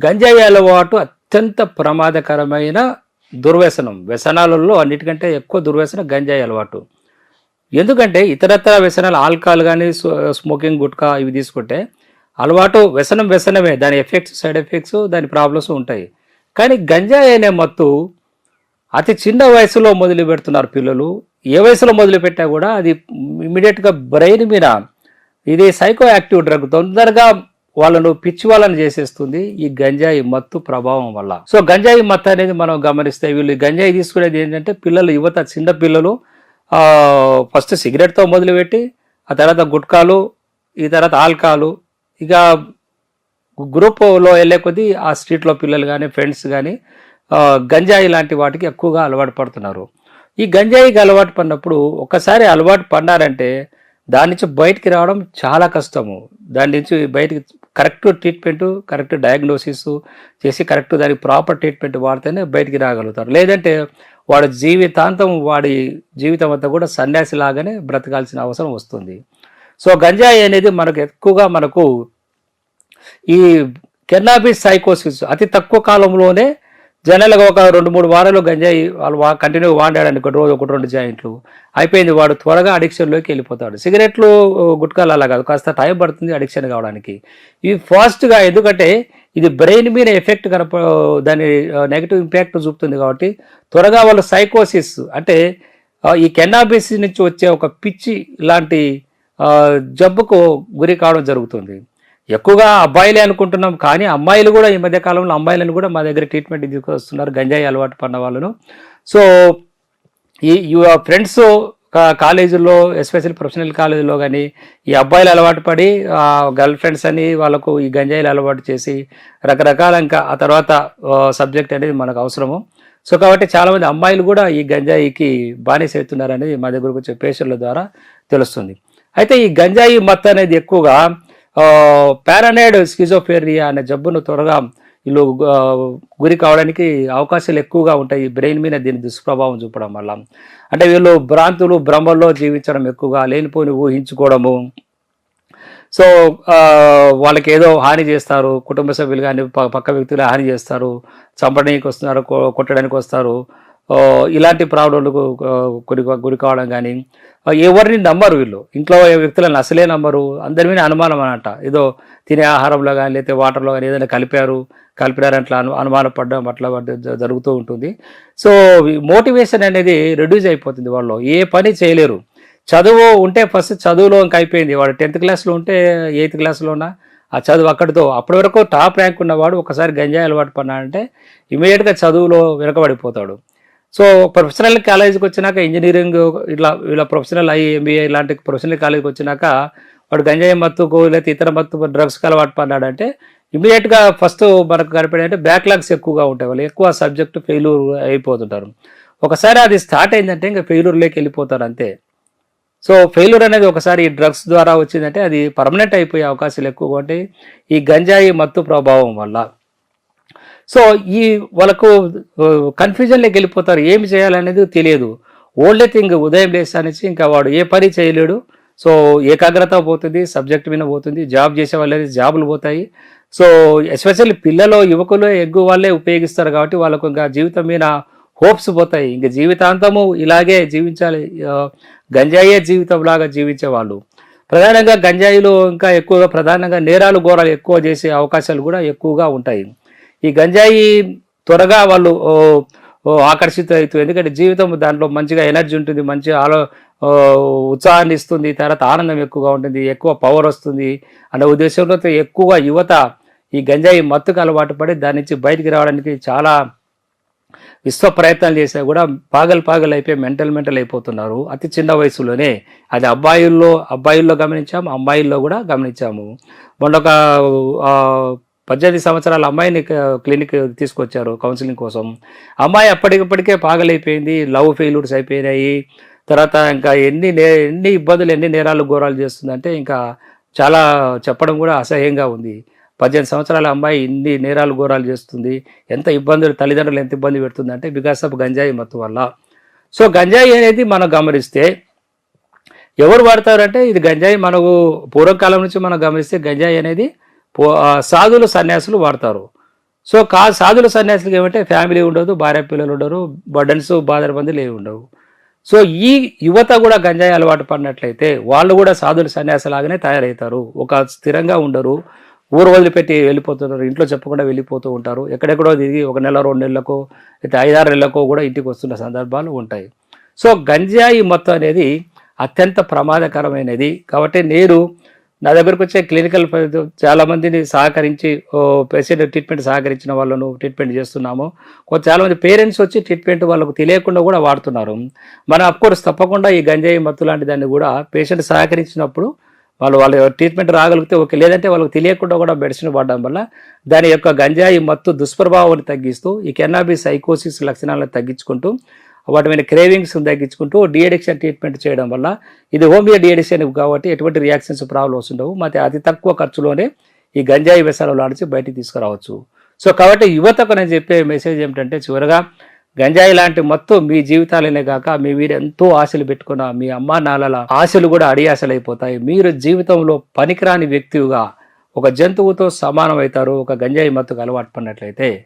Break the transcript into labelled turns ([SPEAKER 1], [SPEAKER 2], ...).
[SPEAKER 1] గంజాయి అలవాటు అత్యంత ప్రమాదకరమైన దుర్వ్యసనం. వ్యసనాలలో అన్నిటికంటే ఎక్కువ దుర్వ్యసనం గంజాయి అలవాటు ఎందుకంటే ఇతరత్ర వ్యసనాలు ఆల్కహాల్ కానీ స్మోకింగ్ గుట్కా ఇవి తీసుకుంటే అలవాటు వ్యసనం వ్యసనమే. దాని ఎఫెక్ట్స్ సైడ్ ఎఫెక్ట్స్ దాని ప్రాబ్లమ్స్ ఉంటాయి. కానీ గంజాయి అనే మత్తు అతి చిన్న వయసులో మొదలు పెడుతున్నారు పిల్లలు. ఏ వయసులో మొదలు పెట్టా కూడా అది ఇమీడియట్గా బ్రెయిన్ మీద ఇది సైకో యాక్టివ్ డ్రగ్ తొందరగా వాళ్ళను పిచ్చి వాళ్ళని చేసేస్తుంది ఈ గంజాయి మత్తు ప్రభావం వల్ల. సో గంజాయి మత్తు అనేది మనం గమనిస్తే వీళ్ళు గంజాయి తీసుకునేది ఏంటంటే పిల్లలు యువత చిన్న పిల్లలు ఫస్ట్ సిగరెట్తో మొదలుపెట్టి ఆ తర్వాత గుట్కాలు ఈ తర్వాత ఆల్కాలు ఇక గ్రూప్లో వెళ్ళే కొద్దీ ఆ స్ట్రీట్లో పిల్లలు కానీ ఫ్రెండ్స్ కానీ గంజాయి లాంటి వాటికి ఎక్కువగా అలవాటు పడుతున్నారు. ఈ గంజాయికి అలవాటు పడినప్పుడు ఒకసారి అలవాటు పడినారంటే దాని నుంచి బయటికి రావడం చాలా కష్టము. దాని నుంచి బయటికి కరెక్ట్ ట్రీట్మెంట్ కరెక్ట్ డయాగ్నోసిస్ చేసి కరెక్ట్ దానికి ప్రాపర్ ట్రీట్మెంట్ వాడితేనే బయటికి రాగలుగుతారు. లేదంటే వాడి జీవితాంతం వాడి జీవితం అంతా కూడా సన్యాసి లాగానే బ్రతకాల్సిన అవసరం వస్తుంది. సో గంజాయి అనేది మనకు ఎక్కువగా మనకు ఈ కెన్నాబిస్ సైకోసిస్ అతి తక్కువ కాలంలోనే జనరల్గా ఒక రెండు మూడు వారాలు గంజాయి వాళ్ళు వా కంటిన్యూ వాడాడు ఒక రోజు ఒకటి రెండు జాయింట్లు. అయిపోయింది వాడు త్వరగా అడిక్షన్లోకి వెళ్ళిపోతాడు. సిగరెట్లు గుట్కాలు అలా కాదు. కాస్త టైం పడుతుంది అడిక్షన్ కావడానికి. ఇవి ఫాస్ట్గా ఎందుకంటే ఇది బ్రెయిన్ మీద ఎఫెక్ట్ కనప దాని నెగిటివ్ ఇంపాక్ట్ చూపుతుంది కాబట్టి త్వరగా వాళ్ళు సైకోసిస్ అంటే ఈ కెన్నాబిస్ నుంచి వచ్చే ఒక పిచ్చి లాంటి జబ్బుకు గురి కావడం జరుగుతుంది. ఎక్కువగా అబ్బాయిలే అనుకుంటున్నాం కానీ అమ్మాయిలు కూడా ఈ మధ్య కాలంలో అమ్మాయిలను కూడా మా దగ్గర ట్రీట్మెంట్ తీసుకొస్తున్నారు గంజాయి అలవాటు పడిన వాళ్ళను. సో ఈ ఫ్రెండ్స్ కాలేజీల్లో ఎస్పెషల్ ప్రొఫెషనల్ కాలేజీలో కానీ ఈ అబ్బాయిలు అలవాటు పడి గర్ల్ ఫ్రెండ్స్ అని వాళ్ళకు ఈ గంజాయిలు అలవాటు చేసి రకరకాల ఇంకా ఆ తర్వాత సబ్జెక్ట్ అనేది మనకు అవసరము. సో కాబట్టి చాలామంది అమ్మాయిలు కూడా ఈ గంజాయికి బానిస అవుతున్నారు అనేది మా దగ్గరకు వచ్చే పేషెంట్ల ద్వారా తెలుస్తుంది. అయితే ఈ గంజాయి మత్తు అనేది ఎక్కువగా పారానైడ్ స్కిజోఫేరియా అనే జబ్బును త్వరగా వీళ్ళు గురి కావడానికి అవకాశాలు ఎక్కువగా ఉంటాయి. బ్రెయిన్ మీద దీని దుష్ప్రభావం చూపడం వల్ల. అంటే వీళ్ళు భ్రాంతులు భ్రమల్లో జీవించడం ఎక్కువగా లేనిపోని ఊహించుకోవడము. సో వాళ్ళకి ఏదో హాని చేస్తారు. కుటుంబ సభ్యులు కానీ పక్క వ్యక్తులు హాని చేస్తారు. చంపడానికి వస్తున్నారు కొట్టడానికి వస్తారు. ఇలాంటి ప్రాబ్లంలకు గురి గురి కావడం కానీ ఎవరిని నమ్మరు వీళ్ళు. ఇంట్లో వ్యక్తులను అసలే నమ్మరు. అందరి మీద అనుమానం అనట ఏదో తినే ఆహారంలో కానీ లేకపోతే వాటర్లో కానీ ఏదైనా కలిపారు కలిపినారు అట్లా అను అనుమానం పడడం అట్లా పడ్డ- జరుగుతూ ఉంటుంది. సో మోటివేషన్ అనేది రెడ్యూస్ అయిపోతుంది వాళ్ళు ఏ పని చేయలేరు. చదువు ఉంటే ఫస్ట్ చదువులో ఇంకా అయిపోయింది. వాడు టెన్త్ క్లాస్లో ఉంటే ఎయిత్ క్లాస్లోనా ఆ చదువు అక్కడితో అప్పటి వరకు టాప్ ర్యాంక్ ఉన్నవాడు ఒకసారి గంజాయి అలవాటు పడినాడంటే ఇమీడియట్గా చదువులో వెనకబడిపోతాడు. సో ప్రొఫెషనల్ కాలేజీకి వచ్చినాక ఇంజనీరింగ్ ఇట్లా ఇలా ప్రొఫెషనల్ ఐ ఎంబీఏ ఇలాంటి ప్రొఫెషనల్ కాలేజీకి వచ్చినాక వాడు గంజాయి మత్తుకు లేకపోతే ఇతర మత్తు డ్రగ్స్కి అలవాటు పడ్డాడంటే ఇమీడియట్గా ఫస్ట్ మనకు కనిపడే బ్యాక్లాగ్స్ ఎక్కువగా ఉంటాయి. వాళ్ళు ఎక్కువ సబ్జెక్ట్ ఫెయిల్యూర్ అయిపోతుంటారు. ఒకసారి అది స్టార్ట్ అయిందంటే ఇంకా ఫెయిల్యూర్లోకి వెళ్ళిపోతారు అంతే. సో ఫెయిల్యూర్ అనేది ఒకసారి ఈ డ్రగ్స్ ద్వారా వచ్చిందంటే అది పర్మనెంట్ అయిపోయే అవకాశాలు ఎక్కువగా ఉంటాయి. ఈ గంజాయి మత్తు ప్రభావం వల్ల. సో ఈ వాళ్ళకు కన్ఫ్యూజన్లోకి వెళ్ళిపోతారు. ఏమి చేయాలనేది తెలియదు. ఓల్డ్ థింగ్ ఉదయం లేసానేసి ఇంకా వాడు ఏ పని చేయలేడు. సో ఏకాగ్రత పోతుంది సబ్జెక్ట్ మీద పోతుంది జాబ్ చేసే వాళ్ళది జాబులు పోతాయి. సో ఎస్పెషల్లీ పిల్లలు యువకులు ఎగ్గు వాళ్ళే ఉపయోగిస్తారు కాబట్టి వాళ్ళకు ఇంకా జీవితం మీద హోప్స్ పోతాయి. ఇంకా జీవితాంతము ఇలాగే జీవించాలి గంజాయే జీవితం లాగా జీవించే వాళ్ళు. ప్రధానంగా గంజాయిలో ఇంకా ఎక్కువగా ప్రధానంగా నేరాలు ఘోరాలు ఎక్కువ చేసే అవకాశాలు కూడా ఎక్కువగా ఉంటాయి. ఈ గంజాయి త్వరగా వాళ్ళు ఆకర్షిత అవుతుంది ఎందుకంటే జీవితం దాంట్లో మంచిగా ఎనర్జీ ఉంటుంది మంచి ఆలో ఉత్సాహాన్ని ఇస్తుంది తర్వాత ఆనందం ఎక్కువగా ఉంటుంది ఎక్కువ పవర్ వస్తుంది అనే ఉద్దేశంలో ఎక్కువగా యువత ఈ గంజాయి మత్తుకు అలవాటు పడి దాని నుంచి బయటికి రావడానికి చాలా విశ్వ ప్రయత్నాలు చేసినా కూడా పాగలు పాగలు అయిపోయి మెంటల్ మెంటల్ అయిపోతున్నారు. అతి చిన్న వయసులోనే అది అబ్బాయిల్లో అబ్బాయిల్లో గమనించాము అమ్మాయిల్లో కూడా గమనించాము. మొన్న ఒక పద్దెనిమిది సంవత్సరాల అమ్మాయిని క్లినిక్ తీసుకొచ్చారు కౌన్సిలింగ్ కోసం. అమ్మాయి అప్పటికప్పటికే పాగలైపోయింది లవ్ ఫెయిల్యూర్స్ అయిపోయినాయి. తర్వాత ఇంకా ఎన్ని నే ఎన్ని ఇబ్బందులు ఎన్ని నేరాలు ఘోరాలు చేస్తుందంటే ఇంకా చాలా చెప్పడం కూడా అసహ్యంగా ఉంది. పద్దెనిమిది సంవత్సరాల అమ్మాయి ఇన్ని నేరాలు ఘోరాలు చేస్తుంది. ఎంత ఇబ్బందులు తల్లిదండ్రులు ఎంత ఇబ్బంది పెడుతుంది అంటే బికాస్ ఆఫ్ గంజాయి మత్తు వల్ల. సో గంజాయి అనేది మనం గమనిస్తే ఎవరు వాడతారంటే ఇది గంజాయి మనకు పూర్వకాలం నుంచి మనం గమనిస్తే గంజాయి అనేది పో- సాధులు సన్యాసులు వాడతారు. సో కా సాధుల సన్యాసులకు ఏమంటే ఫ్యామిలీ ఉండదు భార్య పిల్లలు ఉండరు బర్డన్స్ బాధరబందులు ఏమి ఉండవు. సో ఈ యువత కూడా గంజాయి అలవాటు పడినట్లయితే వాళ్ళు కూడా సాధుల సన్యాసలాగానే తయారవుతారు. ఒక స్థిరంగా ఉండరు. ఊరు వదిలిపెట్టి వెళ్ళిపోతున్నారు ఇంట్లో చెప్పకుండా వెళ్ళిపోతూ ఉంటారు. ఎక్కడెక్కడో తిరిగి ఒక నెల రెండు నెలలకు అయితే ఐదారు నెలలకు కూడా ఇంటికి వస్తున్న సందర్భాలు ఉంటాయి. సో గంజాయి మొత్తం అనేది అత్యంత ప్రమాదకరమైనది. కాబట్టి నేను నా దగ్గరకు వచ్చే క్లినికల్ చాలా మందిని సహకరించి పేషెంట్ ట్రీట్మెంట్ సహకరించిన వాళ్ళను ట్రీట్మెంట్ చేస్తున్నాము. కొంత చాలా మంది పేరెంట్స్ వచ్చి ట్రీట్మెంట్ వాళ్ళకు తెలియకుండా కూడా వాడుతున్నారు. మనం అఫ్కోర్స్ తప్పకుండా ఈ గంజాయి మత్తు లాంటి దాన్ని కూడా పేషెంట్ సహకరించినప్పుడు వాళ్ళు వాళ్ళ ట్రీట్మెంట్ రాగలిగితే ఓకే. లేదంటే వాళ్ళకి తెలియకుండా కూడా మెడిసిన్ వాడడం వల్ల దాని యొక్క గంజాయి మత్తు దుష్ప్రభావాన్ని తగ్గిస్తూ ఈ కెన్నాబి సైకోసిస్ లక్షణాలను తగ్గించుకుంటూ వాటి మీద క్రేవింగ్స్ తగ్గించుకుంటూ డిఎడిక్షన్ ట్రీట్మెంట్ చేయడం వల్ల ఇది హోమియో డిఎడిక్షన్ కాబట్టి ఎటువంటి రియాక్షన్స్ ప్రాబ్లమ్స్ ఉండవు. మరి అతి తక్కువ ఖర్చులోనే ఈ గంజాయి వ్యసనంలో లాంటి బయటికి తీసుకురావచ్చు. సో కాబట్టి యువతకు నేను చెప్పే మెసేజ్ ఏమిటంటే చివరగా గంజాయి లాంటి మొత్తం మీ జీవితాలనే కాక మీ మీరు ఎంతో ఆశలు పెట్టుకున్న మీ అమ్మా నాన్నల ఆశలు కూడా అడియాశలైపోతాయి. మీరు జీవితంలో పనికిరాని వ్యక్తిగా ఒక జంతువుతో సమానమవుతారు ఒక గంజాయి మత్తుకు అలవాటు పడినట్లయితే.